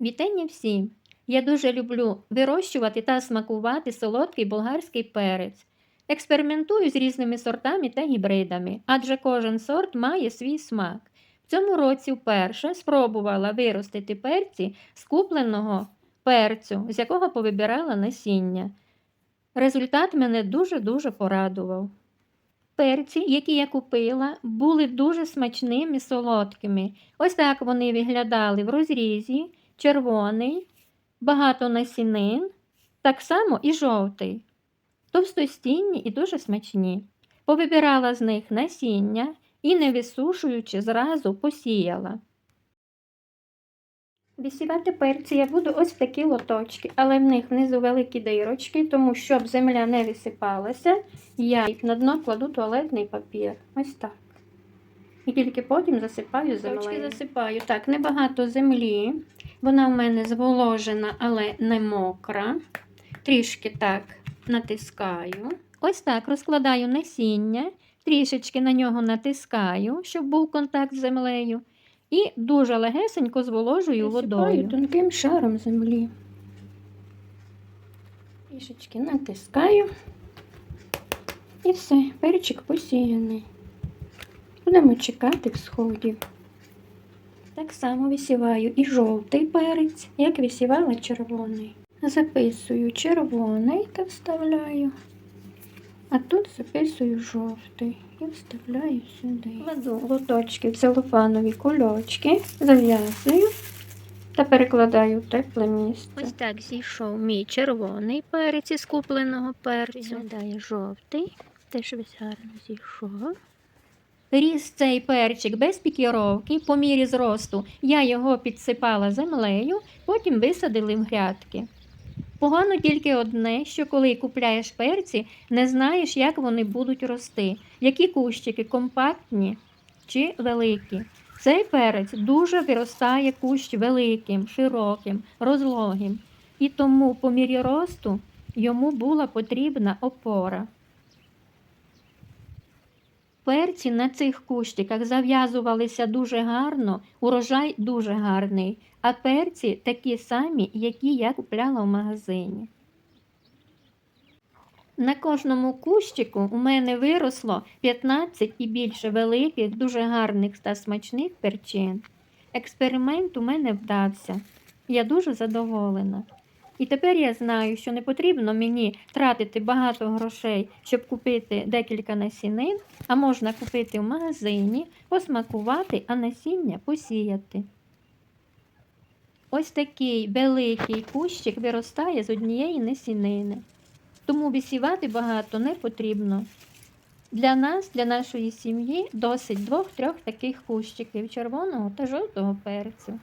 Вітання всім! Я дуже люблю вирощувати та смакувати солодкий болгарський перець. Експериментую з різними сортами та гібридами, адже кожен сорт має свій смак. В цьому році вперше спробувала виростити перці з купленого перцю, з якого повибирала насіння. Результат мене дуже-дуже порадував. Перці, які я купила, були дуже смачними солодкими. Ось так вони виглядали в розрізі, червоний, багато насінин, так само і жовтий. Товстостінні і дуже смачні. Повибирала з них насіння і, не висушуючи, зразу посіяла. Висівати перці я буду ось в такі лоточки, але в них внизу великі дирочки, тому щоб земля не висипалася, я їх на дно кладу туалетний папір. Ось так. І тільки потім засипаю землею. засипаю. Так, небагато землі. Вона в мене зволожена, але не мокра. Трішки так натискаю. Ось так розкладаю насіння, трішечки на нього натискаю, щоб був контакт з землею. І дуже легесенько зволожую водою. тонким шаром землі. Трішечки натискаю. І все, перчик посіяний. Будемо чекати всходів. Так само висіваю і жовтий перець, як висівала червоний. Записую червоний та вставляю. А тут записую жовтий і вставляю сюди. Кладу лоточки в целофанові кульочки, зав'язую та перекладаю в тепле місце. Ось так зійшов мій червоний перець із купленого перцю. Виглядає жовтий, теж весь гарно зійшов. Ріс цей перчик без пікіровки, по мірі зросту я його підсипала землею, потім висадили в грядки. Погано тільки одне, що коли купляєш перці, не знаєш, як вони будуть рости, які кущики компактні чи великі. Цей перець дуже виростає кущ великим, широким, розлогим, і тому по мірі росту йому була потрібна опора. Перці на цих кущиках зав'язувалися дуже гарно, урожай дуже гарний, а перці такі самі, які я купляла в магазині. На кожному кущику у мене виросло 15 і більше великих, дуже гарних та смачних перчин. Експеримент у мене вдався. Я дуже задоволена. І тепер я знаю, що не потрібно мені тратити багато грошей, щоб купити декілька насінин, а можна купити в магазині, посмакувати, а насіння посіяти. Ось такий великий кущик виростає з однієї насінини. Тому висівати багато не потрібно. Для нас, для нашої сім'ї, досить двох-трьох таких кущиків червоного та жовтого перцю.